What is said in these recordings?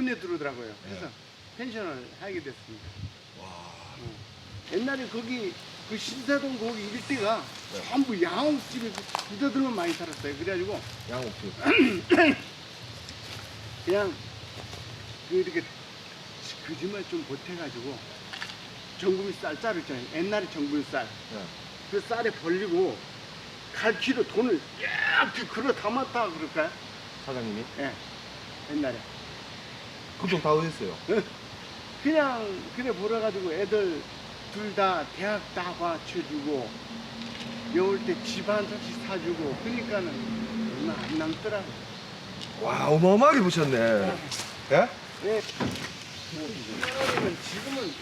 눈에 들어오더라고요. 그래서 네. 펜션을 하게 됐습니다. 와. 어. 옛날에 거기 그 신사동 거기 일대가 네. 전부 양옥집에 부자들만 많이 살았어요. 그래가지고 양옥주. 그냥 그 이렇게 거짓말 좀 보태가지고 정부미 쌀 자루 있잖아요. 옛날에 정부미 쌀. 네. 그 쌀에 벌리고 갈키로 돈을 이렇게 걸어 담았다 그럴까요? 사장님이 예. 옛날에. 그돈 다 어딨어요? 그냥 그래 벌어가지고 애들 둘 다 대학 다 맞춰주고 여울 때 집 한 채씩 사주고 그러니까는 얼마 안 남더라고. 와 어마어마하게 보셨네. 예? 예. 뭐 지금은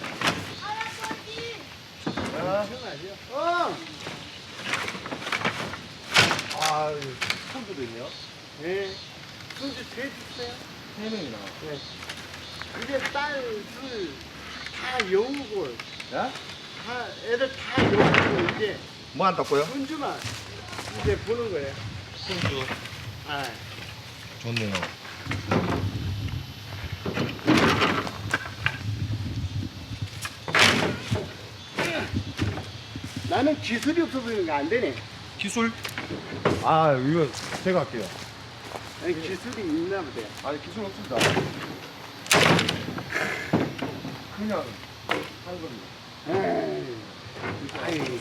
편하죠. 어. 아 손주도 있네요. 예. 손주 세 주세요. 세 명이나. 예. 이제 딸둘다 여우고 예? 다 애들 다 여우고 이제 뭐안 닦고요? 손주만 이제 보는 거예요. 손주. 아. 좋네요. 나는 기술이 없어서 그런 거안 되네. 기술? 아 이거 제가 할게요. 아니, 기술이 있나 보다. 아니 기술 없습니다. 그냥 하는 겁니다. 에이. 아이,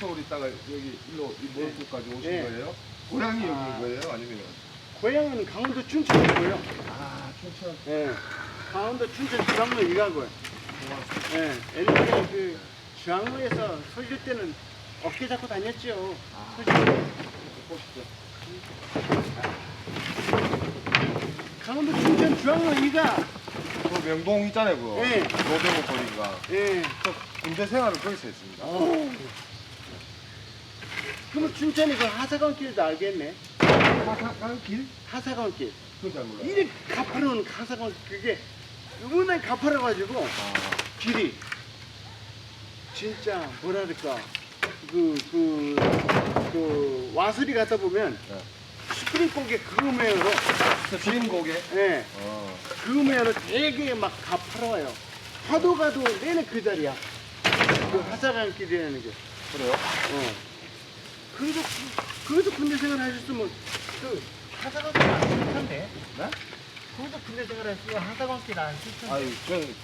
서울 있다가 여기 일로 이 모역국까지 오신 네. 거예요? 고향이 아. 여기인 거예요? 아니면? 고향은 강원도 춘천이고요. 아 춘천. 예. 강원도 춘천 주황로 일가고요. 예. 옛날에 그 주황로에서 설릴 때는 어깨 잡고 다녔죠. 아. 때. 보시죠. 강원도 춘천 주황로 이가 그 명동 있잖아요, 그거. 네. 노대문 거리가. 예. 저 군대 생활을 거기서 했습니다. 어. 그러면 춘천이 그 하사관길도 알겠네. 하사간 길? 하사관길. 그건 잘 몰라요. 이리 가파른 하사관 그게 너무나 가파라가지고 아, 길이 진짜 뭐랄까 그그 그 와슬이 가다 보면 네. 스프링 고개 그음에로 빈 고개? 예 어. 그음에로 되게 막 가파라요 파도 가도 내내 그 자리야 그 하사관 길이라는 게 그래요? 어. 그래도 그래도 군대 생활 하셨으면 그 하사관 길안 싫던데 네? 거기서 군대 생활 했으면 하사관 길안 싫던데 아니, 전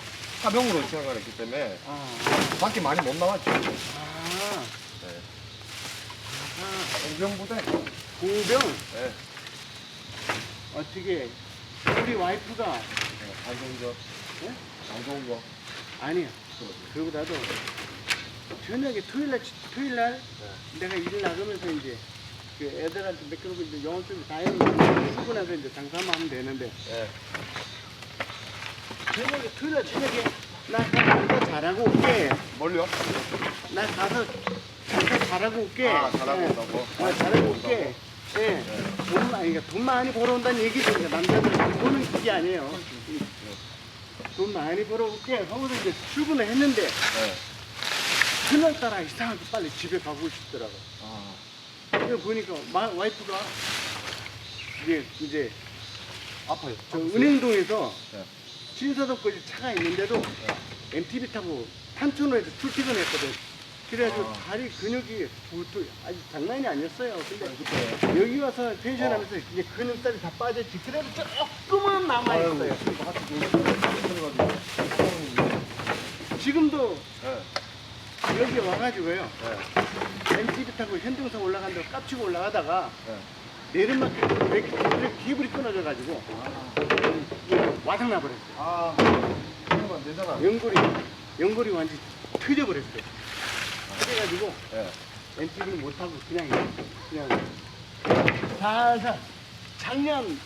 사병으로 생활했기 때문에 아, 밖에 많이 못 나왔죠. 아, 네. 아, 공병부대. 공병 네. 어떻게 우리 와이프가 네. 거. 네? 안 좋은 거. 아니야 그러지. 그거보다도 저녁에 토요일날 토요일날 네. 내가 일 나가면서 이제 그 애들한테 맡겨놓고 이제 영어 좀다 해놓고 출근해서 이제 장사만 하면 되는데 네. 저녁에 토요일날 저녁에 나 장사 잘하고 올게 뭘요? 나 가서 장사 잘하고 올게 아, 잘하고 예. 온다고? 아, 잘하고 올게 예. 돈, 많이, 그러니까 돈 많이 벌어온다는 얘기죠. 그러니까 남자들 돈 버는 그게 아니에요. 돈 많이 벌어올게. 하고서 이제 출근을 했는데, 네. 그날따라 이상하게 빨리 집에 가고 싶더라고. 아. 그래 보니까 마- 와이프가 이게 이제 아파요. 저 은행동에서 네. 신사동까지 차가 있는데도 MTB 타고 탄천호에서 출퇴근했거든. 그래가지고 아. 다리 근육이 부터 아주 장난이 아니었어요. 근데 그때. 여기 와서 펜션하면서 이제 근육살이 다 빠졌지. 그래도 조금은 남아있어요. 지금도 네. 여기 와가지고요. 네. MTB 타고 현등성 올라간다고 깝치고 올라가다가 네. 내리막 브레이크 케이블이 끊어져가지고 와상 나버렸어요. 아, 그러면 안 되잖아. 연골이 연골이 완전 히 터져버렸어요. 그래가지고 네. MTB는 못하고 그냥 그냥 살살 작년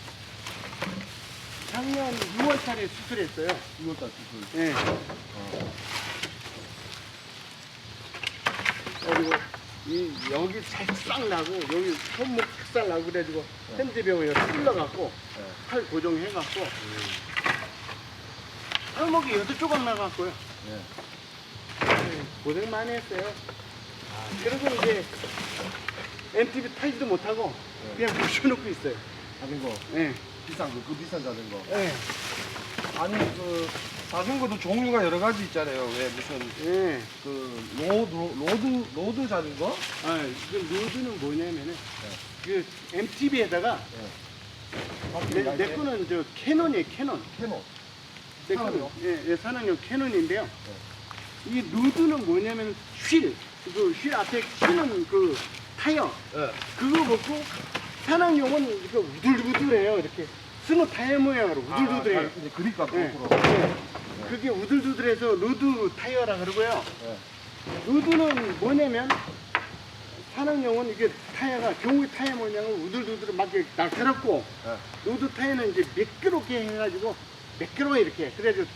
작년 6월달에 수술했어요. 6월달 수술. 예. 어. 그리고 이 여기 살짝 나고 여기 손목 살 나고 그래가지고 네. 핸드병에 찔러갖고 네. 팔 고정해갖고 팔목이 여덟 조각 나갔고요. 네. 고생 많이 했어요. 그리고 이제 MTB 타지도 못하고 네. 그냥 묻혀놓고 있어요. 자전거 예. 비싼 거, 그 비싼 자전거. 예. 아니 그 자전거도 종류가 여러 가지 있잖아요. 왜 무슨 예. 그 로드 로드 로드 자전거? 아, 그 로드는 뭐냐면은 그 MTB에다가 내, 내 거는 저 캐논이에요, 캐논. 캐노. 내 거는 산업용? 예, 예, 산업용 캐논인데요. 이 루드는 뭐냐면 휠, 그 휠 앞에 휘는 그 타이어 예. 그거 먹고 산악용은 이거 우들우들해요 이렇게 스노 타이어 모양으로 우들우들해요. 아, 이제 그립감 예. 거꾸로. 예. 그게 우들우들해서 루드 타이어라 그러고요. 예. 루드는 뭐냐면 산악용은 이게 타이어가 경우의 타이어 모양은 우들우들 막 이렇게 날카롭고 예. 로드 타이어는 이제 매끄럽게 해가지고 매끄러워 이렇게 그래가지고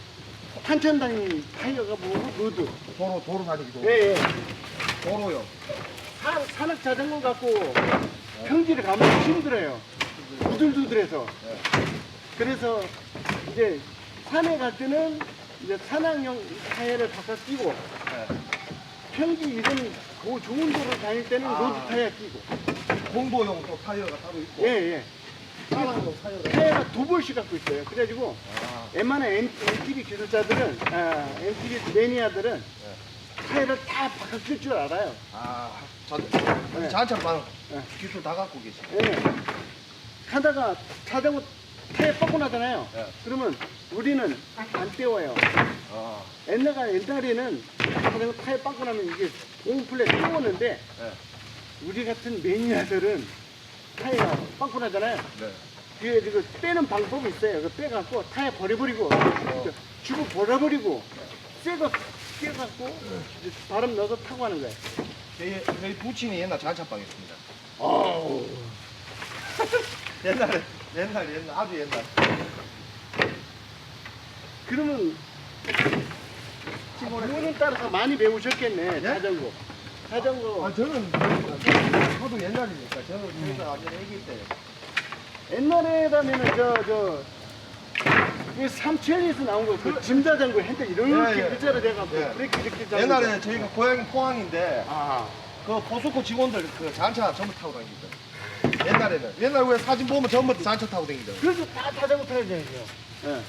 탄천 다니는 타이어가 뭐고 로드 도로 도로 다니기도. 예, 예. 도로요. 산, 산악 자전거 갖고 평지를 가면 힘들어요 우들두들해서 예. 그래서 이제 산에 갈 때는 이제 산악용 타이어를 바꿔 끼고 예. 평지 이런 고 좋은 도로 다닐 때는 아. 로드 타이어 끼고 공도용 또 타이어가 따로 있고. 예예 사랑용 타이어가. 타이어가 두 벌씩 갖고 있어요 그래가지고 아. 웬만한 MTB 기술자들은 아, MTB 매니아들은 타이어를 다 바꿔 쓸줄 알아요 아. 자, 네. 자찬방 네. 기술 다 갖고 계시. 예. 가다가 자전거 타이어 뻗고 나잖아요 예. 그러면 우리는 안 떼워요 아. 옛날가 옛날에는 자전거 타이어 뻗고 나면 이게 보온플레 떼우는데 예. 우리 같은 매니아들은 타이어 뻗고 나잖아요 네. 그게 지금 빼는 방법이 있어요. 그 빼갖고 타이어 버려버리고 저 주부 버려버리고 끼워갖고 이제 바람 넣어서 타고 하는 거예요. 저희, 저희 부친이 옛날 자찬방이었습니다. 어우. 옛날에 옛날 옛날 아주 옛날. 그러면 부모님 따라서 많이 배우셨겠네. 예? 자전거. 자전거. 아 저는 저도 옛날이니까 저는 저희가 아주 애기 때. 옛날에라면은 저저 이 삼천에서 나온 거 그 짐자전거 핸들 이렇게 예, 예. 의자로 돼갖고 예. 브레이크 이렇게 잡는 옛날에 거. 저희가 고향이 포항인데 아그 포스코 직원들 그 잔차 전부 타고 다니거든. 옛날에는 옛날 왜 사진 보면 전부 다 잔차 타고 다니거든. 그래서 다 자전거 타야 되죠. 예.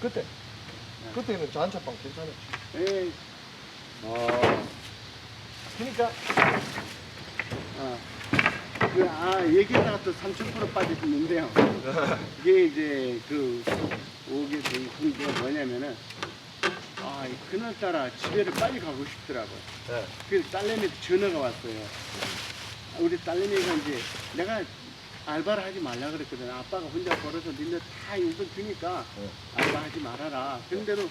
그때 그때는 잔차방 괜찮았지. 예. 어. 그러니까 아, 그, 아 얘기하다가 또 3,000% 빠졌는데요. 이게 이제 그 오게 된 궁금가 뭐냐면은 아 그날따라 집에를 빨리 가고 싶더라고요. 네. 그 딸내미한테 전화가 왔어요. 아, 우리 딸내미가 이제 내가 알바를 하지 말라 그랬거든. 아빠가 혼자 벌어서 니네 다 용돈 주니까 네. 알바하지 말아라. 근데도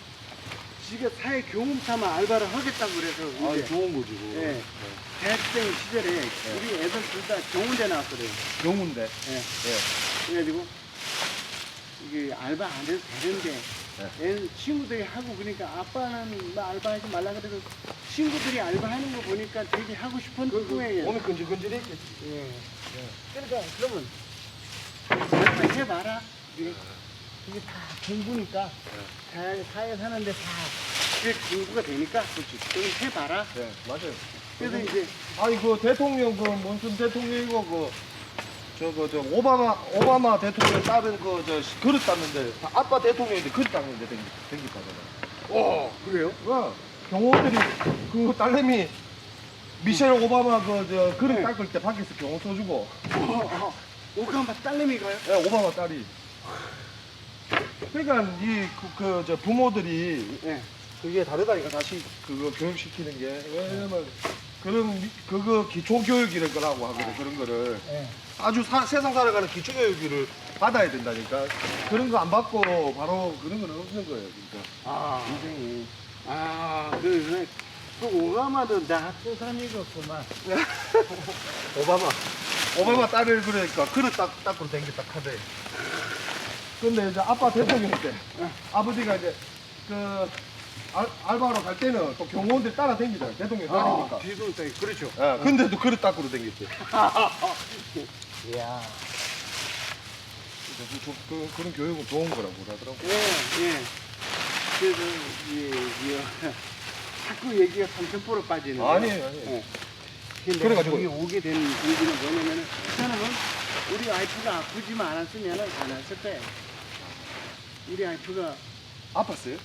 지가 사회 경험 삼아 알바를 하겠다고 그래서 아 이제 좋은 거지. 그거. 예. 대학생 시절에 우리 애들 둘 다 경운대 나왔거든요. 경운데. 예. 예. 그래가지고 이게 알바 안 해도 되는데 네. 애는 친구들이 하고 그러니까 아빠는 뭐 알바하지 말라 그래도 친구들이 알바하는 거 보니까 되게 하고 싶은 꿈이에요. 몸이 근질근질했겠지. 예. 그러니까 그러면 알바 해봐라. 이게 그게 다 공부니까 잘 사회 사는데 다 그게 공부가 되니까 그렇지. 좀 해봐라. 네 맞아요. 그래서 이제 아니 그 대통령 그 무슨 대통령이고 그 저거 저 오바마 오바마 대통령 딸은 그저 그릇 땄는데 다 아빠 대통령인데 그릇 땄는데 댕기 댕겼다잖아. 어 그래요? 그 경호들이 그 딸내미 미셸 오바마 그저 그릇 네. 닦을 때 밖에서 경호 써주고 어, 어. 오가마 딸내미가요? 예, 오바마 딸이. 그러니까 이그 저 부모들이 예. 그게 다르다니까 다시 그거 교육시키는 게 왜냐면 그런 미- 그거 기초 교육이랄 거라고 하거든 그런 거를. 예. 아주 사- 세상 살아가는 기초 교육을 받아야 된다니까. 그런 거 안 받고 바로 그런 거는 없는 거예요 진짜. 아, 인생이. 아, 그, 그, 그 오가마도 나쁜 사람이었구만. 오바마. 오바마 딸을 그러니까 그릇 딱 닦고 댕겼다 카대 근데 이제 아빠 대통령 때 아버지가 이제 그 알, 알바로 갈 때는 또 경호원들 따라 댕기잖아요 대통령 딸이니까 아, 뒤도 딱 그렇죠. 예, 근데도 그릇 닦으러 댕겼지 이야. 그래서 그, 그, 그런 교육은 좋은 거라고 그러더라고. 예, 예. 그래서, 예, 예. 자꾸 얘기가 3,000%로 빠지는. 아니에요, 아니에요. 예. 그래가지고- 여기 오게 된 공기는 뭐냐면은 사람은 우리 와이프가 아프지만 않았으면은 안 왔을 거예요. 우리 와이프가 아팠어요?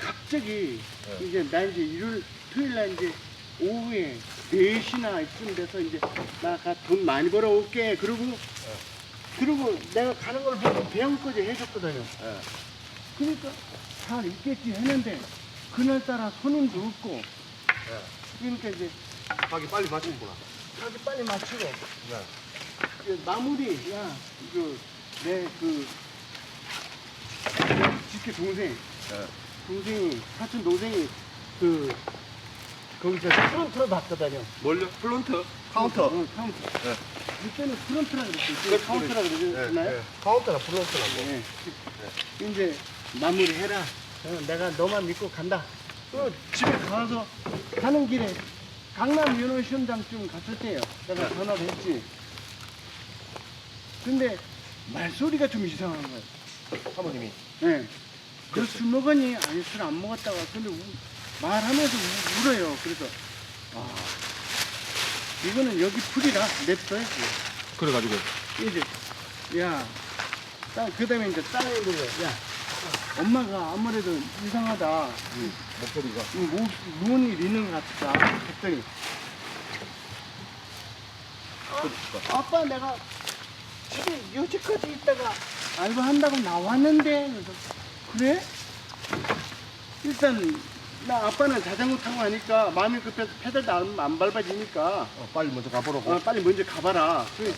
갑자기 네. 이제 나 이제 일요일 토요일 날 이제 오후에 4시나 이쯤 돼서 이제 나 돈 많이 벌어 올게 그러고 그리고 내가 가는 걸 보고 배양까지 해줬거든요. 예. 그러니까 잘 있겠지 했는데 그날따라 손님도 없고 예. 그러니까 이제 가기 빨리 마치는구나. 가게 빨리 마치고 네. 그 마무리 야 이거 내그 직계 동생 예. 동생이 사촌 동생이 그 거기서 프런트로 봤거든요. 뭘요? 플런트? 카운터. 응, 카운터. 네. 이때는 프런트라 그랬어요. 그렇죠, 카운터라 그러잖아요. 예, 예. 카운터나 플런트나 뭐. 네. 이제 마무리해라. 어, 내가 너만 믿고 간다. 또 집에 가서 가는 길에 강남 연호 시험장쯤 갔을 때요. 내가 네. 전화를 했지. 근데 말소리가 좀 이상한 거예요. 사모님이. 네. 너술 먹었니? 아니 술 안 먹었다가 근데 우- 말하면서 우- 울어요. 그래서 아 이거는 여기 풀이라 냅둬요. 그래가지고. 이제 야, 딸 그다음에 이제 딸이 이러고 야 엄마가 아무래도 이상하다. 목소리가. 이 뭐, 무슨 일 있는 것 같다. 했더니 어, 아빠 내가 집에 여지까지 있다가 알바한다고 나왔는데 그래서 그래? 일단 나 아빠는 자전거 타고 하니까 마음이 급해서 페달도 안, 안 밟아지니까 어, 빨리 먼저 가보라고. 어, 빨리 먼저 가봐라. 그-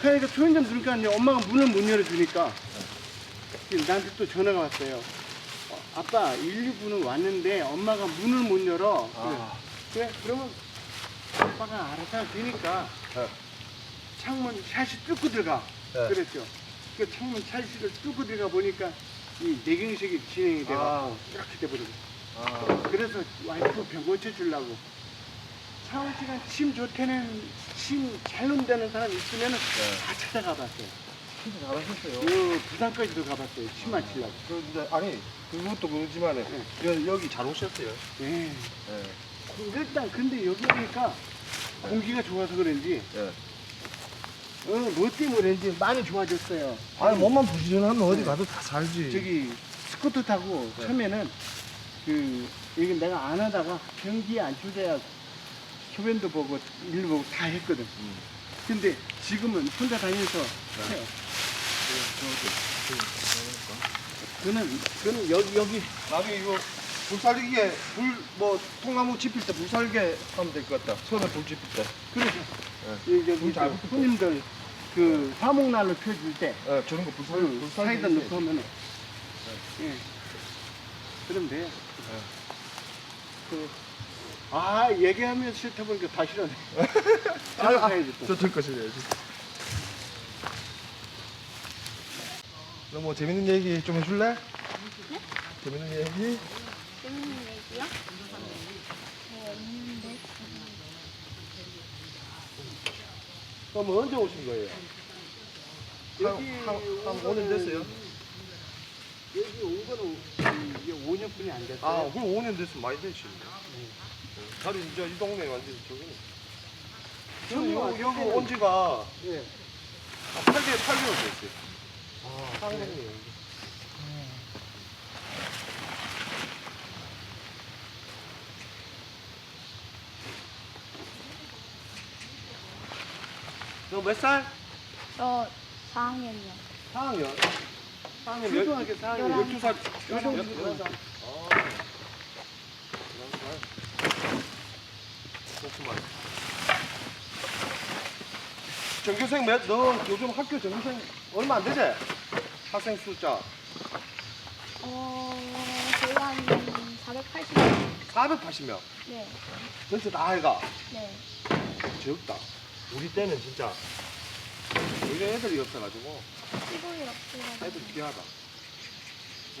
그러니까 초인점 들으니까 이제 엄마가 문을 못 열어주니까 나한테 또 전화가 왔어요. 어, 아빠 119는 왔는데 엄마가 문을 못 열어. 아. 그래, 그러면 아빠가 알아서 할 테니까 예. 창문 샷이 뚫고 들어가. 네. 그랬죠. 그 창문 샷을 뚫고 들어가 보니까 이 내경색이 진행이 돼가 아. 이렇게 돼버리고. 아. 그래서 와이프 병 고쳐주려고. 씨가 침 좋다는 침 잘 논다는 사람 있으면 은 네. 다 찾아가 봤어요. 진짜 잘하셨어요. 그 부산까지도 가봤어요. 침 맞추려고. 그, 근데, 아니, 그것도 그렇지만, 여, 여기 잘 오셨어요. 예. 예. 일단 근데 여기 오니까 공기가 좋아서 그런지 예. 어, 뭐 때문에 그런지 많이 좋아졌어요. 아니, 몸만 부지런하면 어디 네. 가도 다 살지. 저기 스쿠터 타고 네. 처음에는 그 이게 내가 안 하다가 경기에 안 초대야 소변도 보고 일도 보고 다 했거든. 음. 근데 지금은 혼자 다니면서 네. 해요. 그는 그는 여기 여기 나중에 이거 불 살리기에 불 뭐 통나무 집힐 때 불 살게 하면 될 것 같다. 처음에 불 집힐 때. 그래서 네. 그 붙을 손님들 그 화목난로 펴줄 때 예, 저런 거불 살리 그불 사이다. 넣고 하면은 예 그러면 돼요. 그, 아 얘기하면 싫다 보니까 다 싫어네. 가야지 또. 저 저거 실려야지. 너뭐 재밌는 얘기 좀 해줄래? 재밌는 얘기? 재밌는 얘기요? 뭐 없는데. 그럼 언제 오신 거예요? 여기 한, 한, 한온 5년 됐어요? 여기 온 거는 음, 이게 5년뿐이 안 됐어요. 아, 그럼 5년 됐으면 많이 되시네. 다리 이제 이 동네 완전 저기네. 저는 요, 왔을 여기 온 지가 예. 8개, 8개월 됐어요. 아, 상생이 몇 살? 저 4학년이요. 4학년. 4학년 초등학교 4학년. 12살. 열한 열한 살. 살. 그렇구만. 전교생 몇, 너 요즘 학교 전교생 얼마 안 되지? 학생 숫자. 어, 저희가 한 480명. 480명. 네, 전체 다 해가. 네. 적다. 우리 때는 진짜 요즘 애들이 없어가지고 시골이. 애들 귀하다.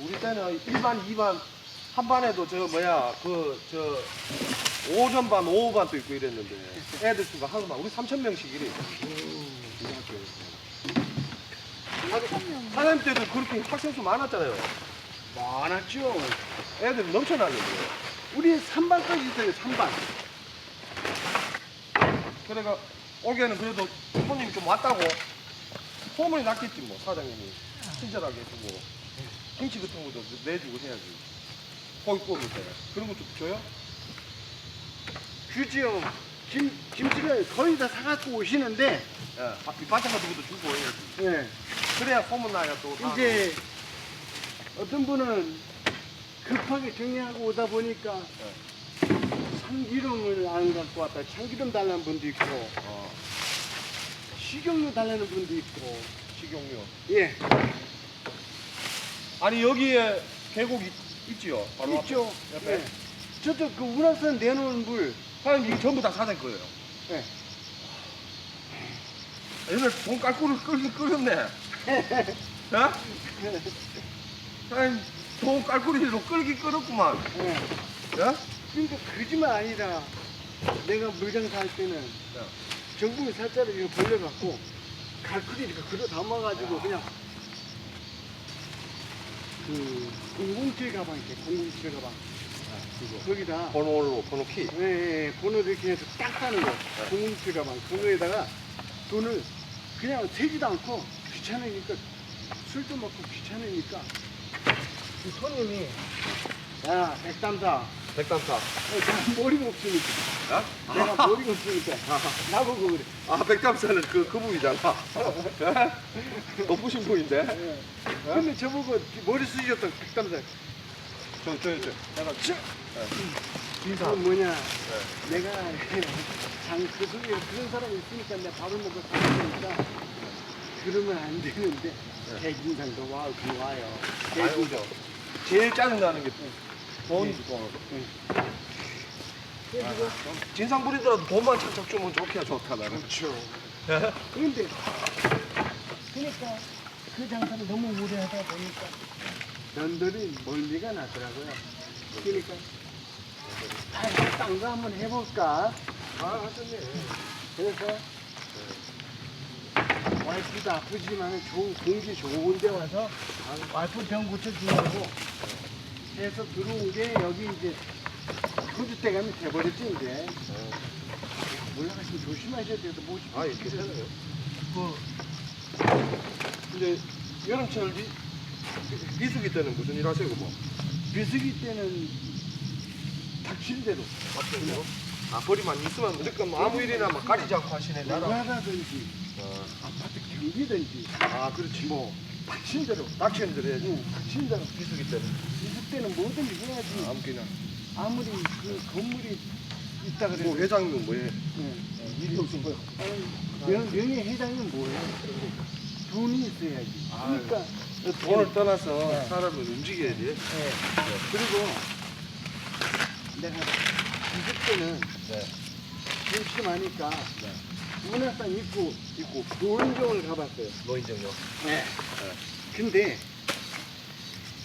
우리 때는 1반, 2반 한 반에도 저 뭐야 그 저 오전 반, 오후 반도 있고 이랬는데 애들 수가 한 반, 우리 3천 명씩 이래. 우리 학교에. 명. 사장님 때도 그렇게 학생 수 많았잖아요. 많았죠. 애들이 넘쳐났는데. 우리 3반까지 있어요, 3반. 그래가 올해는 그래도 손님이 좀 왔다고 소문이 났겠지 뭐 사장님이 친절하게 해주고 김치 같은 것도 내주고 해야지 고기 구울 때 그런 거좀 줘요? 그지요. 김, 김치를 거의 다 사갖고 오시는데, 예. 아, 밑반찬 같은 것도 주고 해야지 예. 그래야 소문 나야 또 다. 이제 어떤 분은 급하게 정리하고 오다 보니까 참기름을 안 갖고 왔다. 참기름 달라는 분도 있고, 어, 식용유 달라는 분도 있고, 식용유 예, 아니 여기에 계곡 있, 있지요 바로 있죠. 앞에. 옆에 예. 저쪽 그 운하선 내놓은 물, 사장님 이거 전부 다 사장 거예요 예. 옛날 돈 깔꾸를 끌긴 끌었네 어? 사장님 돈 깔꾸리로 끌긴 끌었구만 예. 예? 그러니까 거짓말 아니다. 내가 물장사 할 때는 네. 정부의 살자를 이거 벌려갖고 갈쿠리 이렇게 그려 담아가지고 그냥 그 공공칠 가방 있대 공공칠 가방. 거기다 번호로 번호 키? 예, 예, 예, 번호를 이렇게 해서 딱 따는 거. 공공칠 가방. 그거에다가 돈을 그냥 세지도 않고 귀찮으니까 술도 먹고 귀찮으니까 그 손님이 야 백담사 백담사 어, 나 머리가 없으니까. 어? 내가 머리가 없으니까. 나보고 그래. 아 백담사는 그, 그 분이잖아. 높으신 분인데? 예. 근데 저보고 머리 쓰셨던 백담사 저 저 저. 내가 저 인사. 그 뭐냐? 내가 장그 속에 그런 사람이 있으니까 내가 밥을 먹고 살았으니까 그러면 안 되는데. 대진상도 와요 그 와요. 아이고 저 제일 짜증나는 게 돈. 돈. 그래가지고. 진상 부리더라도 돈만 착착 주면 좋기야 좋다 나는. 그렇죠. 그런데 그러니까 그 장사를 너무 오래 하다 보니까 면들이 멀리가 나더라고요. 그러니까 아, 딴거 한번 해볼까? 아 하셨네. 그래서 와이프도 아프지만 좋은 공기 좋은 데 와서 와이프 병 고쳐주려고 해서 들어온 게 여기 이제 호주때 가면 돼버렸지 이제. 올라가시면 조심하셔야 돼서 뭐아 괜찮아요. 그 이제 여름철 비, 비수기 때는 무슨 일 하세요 뭐? 비수기 때는 닥친 대로. 맞죠 아 벌이만 있으면 무조건 뭐 아무 일이나 막 가리지 않고 하시네 나라. 나라든지 아파트 경비든지. 아 그렇지. 뭐 닥친 대로 닥치는 대로 해야지 응, 닥친 대로 비수기 때는 비수 때는 뭐든지 해야지 아무 끼나 아무리 그 건물이 있다 그래도 뭐 회장님 뭐해 네. 일이 없은 거요. 명, 명예 회장은 뭐예요? 돈이 있어야지. 그러니까 돈을 떠나서 사람을 움직여야지 네. 그리고 내가 있을 때는 네. 심심하니까 문화상 입고 입고 노인정을 가봤어요. 노인정요 네. 근데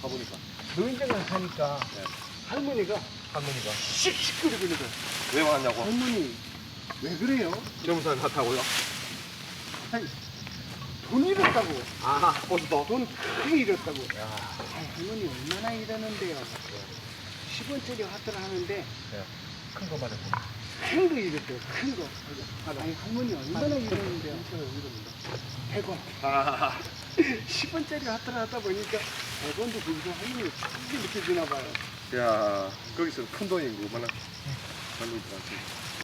가보니까 노인정을 가니까 네. 할머니가 할머니가 씩씩거리고 있는 거예요. 왜 왔냐고 할머니 왜 그래요? 젊은 같다고요? 아니, 돈 잃었다고. 아 버스도 돈 크게 잃었다고. 아, 할머니 얼마나 잃었는데요. 10원짜리 화투를 하는데 큰 거만 해보 큰거 잃었대요. 큰 거. 아니 할머니 얼마나 잃었는데요. 100원. 아 10원짜리 화투를 하다 보니까 100원도 거기서 할머니 크게 느껴지나 봐요. 야, 거기서 큰 돈이고, 얼마나 할머니들한테.